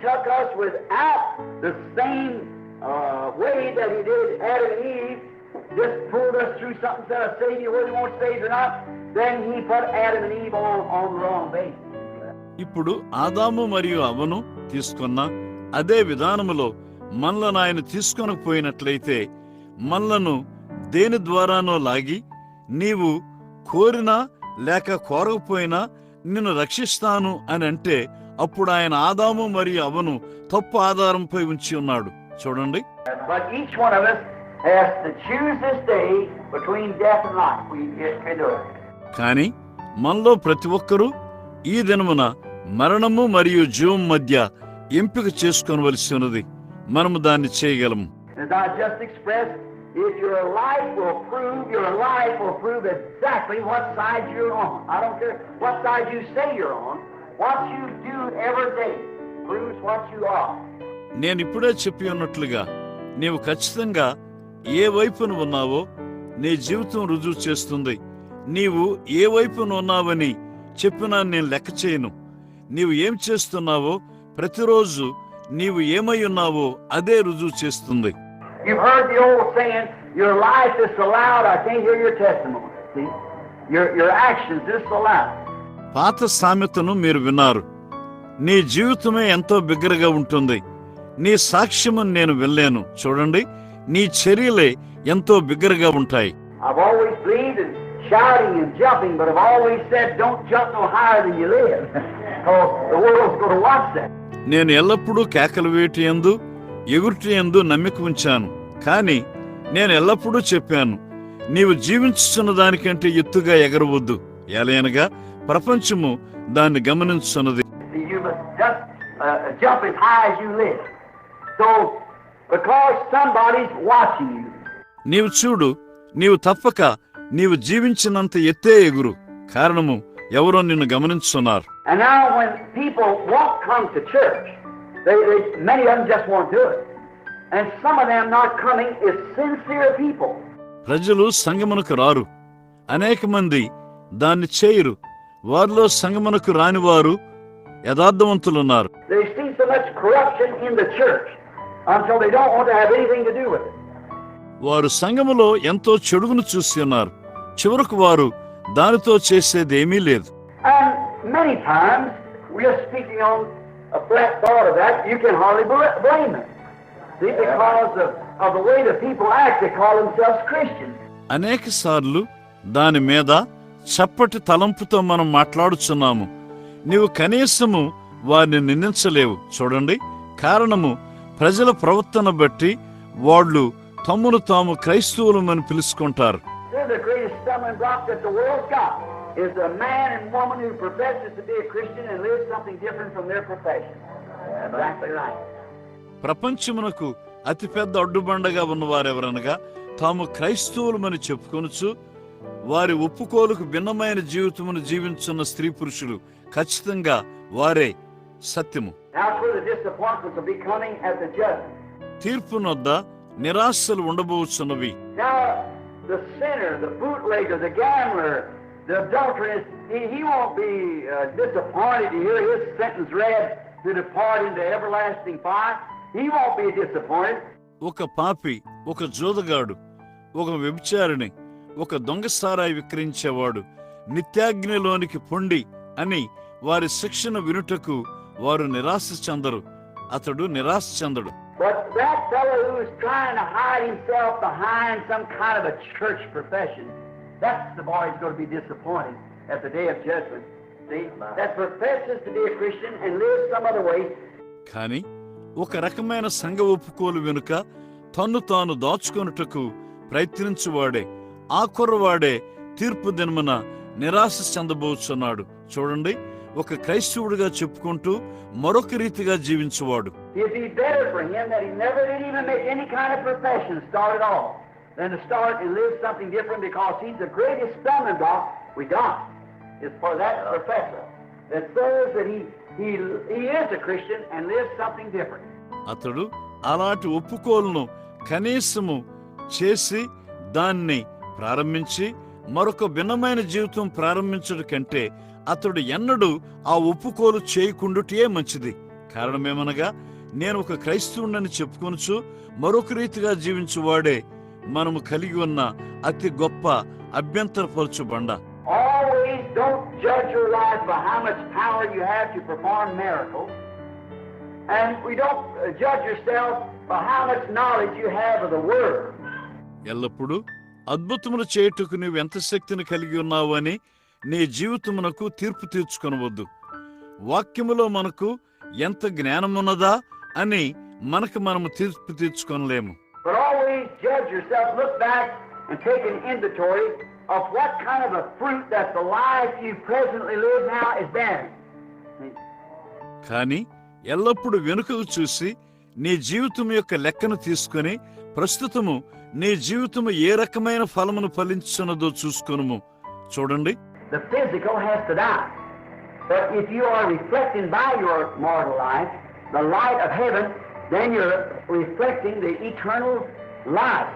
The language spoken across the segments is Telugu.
took us without the same uh, way that He did Adam and Eve, just pulled us through something, said I a you, whether you want to save or not, then He put Adam and Eve on, on the wrong base. ఇప్పుడు ఆదాము మరియు అవను తీసుకున్న అదే విధానములో మనలను ఆయన తీసుకొనకపోయినట్లయితే మనలను దేని ద్వారానో లాగి నీవు కోరినా లేక కోరకపోయినా నిన్ను రక్షిస్తాను అని అంటే అప్పుడు ఆయన ఆదాము మరియు అవను తప్పు ఆధారంపై ఉంచి ఉన్నాడు చూడండి But each one of us has to choose this day between death and life. We get can do it. కానీ మనలో ప్రతి ఒక్కరూ ఈ దినమున మరణము మరియు జీవం మధ్య ఎంపిక చేసుకోవలసి ఉన్నది మనము దాన్ని చేయగలము if your life will prove, your life will prove exactly what side you're on. I don't care what side you say you're on. నేను ఇప్పుడే చెప్పి ఉన్నట్లుగా నీవు ఖచ్చితంగా ఏ వైపున ఉన్నావో నీ జీవితం రుజువు చేస్తుంది. నీవు ఏ వైపున ఉన్నావని చెప్పినా నేను లెక్క చేయను. నీవు ఏం చేస్తున్నావో ప్రతిరోజు నీవు ఏమై ఉన్నావో అదే రుజువు చేస్తుంది. పాత సామెతను మీరు విన్నారు. నీ జీవితమే ఎంతో బిగ్గరగా ఉంటుంది. నీ సాక్ష్యము నేను వెళ్ళాను చూడండి నీ చర్యలే ఎంతో బిగ్గరగా ఉంటాయి. That. నేను ఎల్లప్పుడూ కేకలు వేటి ఎందు ఎగురుటి ఎందు నమ్మిక ఉంచాను. కానీ నేను ఎల్లప్పుడూ చెప్పాను నీవు జీవించుతున్న దానికంటే ఎత్తుగా ఎగరవద్దు. ఎలయనగా ప్రపంచము దాన్ని గమనించున్నది. నీవు చూడు నీవు తప్పక నీవు జీవించినంత ఎత్తే ఎగురు. కారణము ఎవరో నిన్ను గమనించున్నారు. ప్రజలు సంగమునకు రారు. అనేక మంది దాన్ని చేయరు. వారిలో సంగమనకు రాని వారు యథార్థవంతులున్నారు వారు సంగములో ఎంతో చెడుగును చూసి ఉన్నారు. చివరకు వారు దానితో చేసేది ఏమీ లేదు అనేక సార్లు దాని మీద చప్పటి తలంపుతో మనం మాట్లాడుచున్నాము. నీవు కనీసము వారిని నిందించలేవు. చూడండి కారణము ప్రజల ప్రవర్తన బట్టి వాళ్ళు తమ్మును తాము క్రైస్తవులు అని పిలుచుకుంటారు ప్రపంచమునకు అతి పెద్ద అడ్డుబండగా ఉన్నవారెవరనగా తాము క్రైస్తవులు క్రైస్తవులమని చెప్పుకొనచ్చు వారి ఒప్పుకోలకు భిన్నమైన జీవితమును జీవించున్న స్త్రీ పురుషులు ఖచ్చితంగా వారే సత్యము. తీర్పునొద్ద నిరాశలు ఉండబోచున్నవి. ఒక పాపి ఒక జోదగాడు ఒక వ్యభిచారిణి ఒక దొంగ సారాయి విక్రయించేవాడు నిత్యాగ్నిలోనికి పొండి అని వారి శిక్షణ వినుటకు వారు నిరాశ చెందరు. అతడు నిరాశ చెందడు. కానీ ఒక రకమైన సంఘ ఒప్పుకోలు వెనుక తన్ను తాను దాచుకున్నట్టుకు ప్రయత్నించువాడే ఆ కుర్రవాడే తీర్పు దినమున నిరాశ చెందబోచున్నాడు. చూడండి ఒక క్రైస్తవుడిగా చెప్పుకుంటూ మరొక రీతిగా జీవించేవాడు. అతడు అలాంటి ఒప్పుకోలను కనీసము చేసి దాన్ని ప్రారంభించి మరొక భిన్నమైన జీవితం ప్రారంభించడు కంటే అతడు ఎన్నడూ ఆ ఒప్పుకోలు చేయకుండుటే మంచిది. కారణమేమనగా నేను ఒక క్రైస్తవుడని చెప్పుకొనుచు మరొక రీతిగా జీవించు వాడే మనము కలిగి ఉన్న అతి గొప్ప అభ్యంతరపరచు బండ. ఎల్లప్పుడూ అద్భుతములు చేయటకు నువ్వు ఎంత శక్తిని కలిగి ఉన్నావు అని నీ జీవితమునకు తీర్పు తీర్చుకొనవద్దు. వాక్యములో మనకు ఎంత జ్ఞానమున్నదా అని మనకు మనము తీర్పు తీర్చుకొనలేము. కానీ ఎల్లప్పుడూ వెనుకకు చూసి నీ జీవితం యొక్క లెక్కను తీసుకొని ప్రస్తుతము నీ జీవితము ఏ రకమైన ఫలమును ఫలించున్నదో చూసుకొనుము చూడండి The physical has to die. But if you are reflecting by your mortal life the light of heaven, then you're reflecting the eternal light.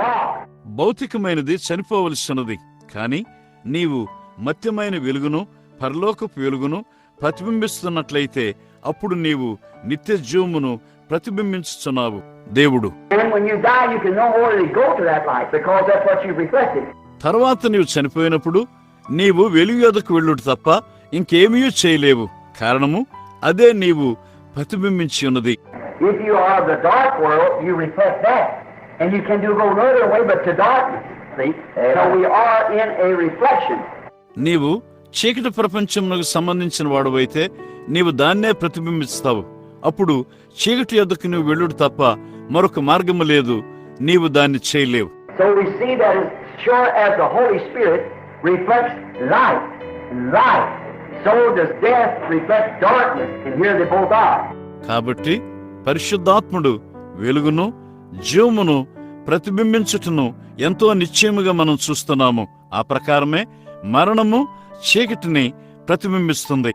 God. భౌతికమైనది చనిపోవలసినది కానీ నీవు మత్యమైన వెలుగును పరలోకపు వెలుగును ప్రతిబింబిస్తున్నట్లయితే అప్పుడు నీవు నిత్య జీవమును ప్రతిబింబించుచున్నావు దేవుడు. తర్వాత నీవు చనిపోయినప్పుడు నీవు వెలుగుదకు వెళ్ళుడు తప్ప ఇంకేమీ చేయలేవు. కారణము అదే నీవు ప్రతిబింబించి ఉన్నది. నీవు చీకటి ప్రపంచమునకు సంబంధించిన వాడు అయితే నీవు దాన్నే ప్రతిబింబిస్తావు. అప్పుడు చీకటి ఎద్దకు నువ్వు వెళ్ళుడు తప్ప మరొక మార్గము లేదు. నీవు దాన్ని చేయలేవు. So we see that as sure as the Holy Spirit reflects light, light, so does death reflect darkness. And here they both are. కాబట్టి పరిశుద్ధాత్ముడు వెలుగును జీవమును ప్రతిబింబించుటను ఎంతో నిశ్చయముగా మనం చూస్తున్నాము. ఆ ప్రకారమే మరణము చీకటిని ప్రతిబింబిస్తుంది.